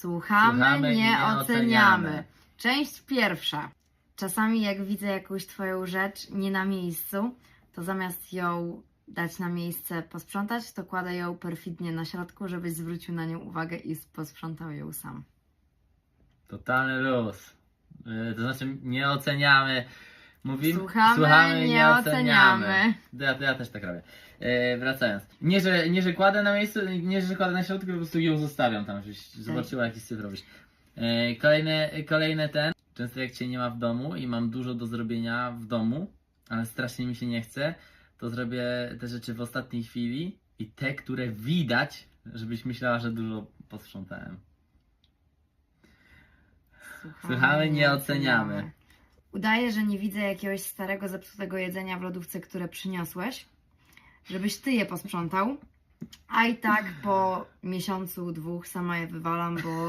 Słuchamy, Słuchamy nie oceniamy. oceniamy. Część pierwsza. Czasami jak widzę jakąś Twoją rzecz nie na miejscu, to zamiast ją dać na miejsce, posprzątać, to kładę ją perfidnie na środku, żebyś zwrócił na nią uwagę i posprzątał ją sam. Totalny luz. Yy, To znaczy nie oceniamy. Mówimy, Słuchamy, nie oceniamy. Ja, ja też tak robię. Yy, wracając. Nie że, nie, że kładę na miejscu, nie, że kładę na środku, tylko po prostu ją zostawiam tam, żebyś zobaczyła jaki syf robisz. Yy, kolejny, kolejny ten. Często jak cię nie ma w domu i mam dużo do zrobienia w domu, ale strasznie mi się nie chce, to zrobię te rzeczy w ostatniej chwili i te, które widać, żebyś myślała, że dużo posprzątałem. Słuchamy, nie oceniamy. Udaję, że nie widzę jakiegoś starego, zepsutego jedzenia w lodówce, które przyniosłeś, żebyś ty je posprzątał. A i tak po miesiącu, dwóch sama je wywalam, bo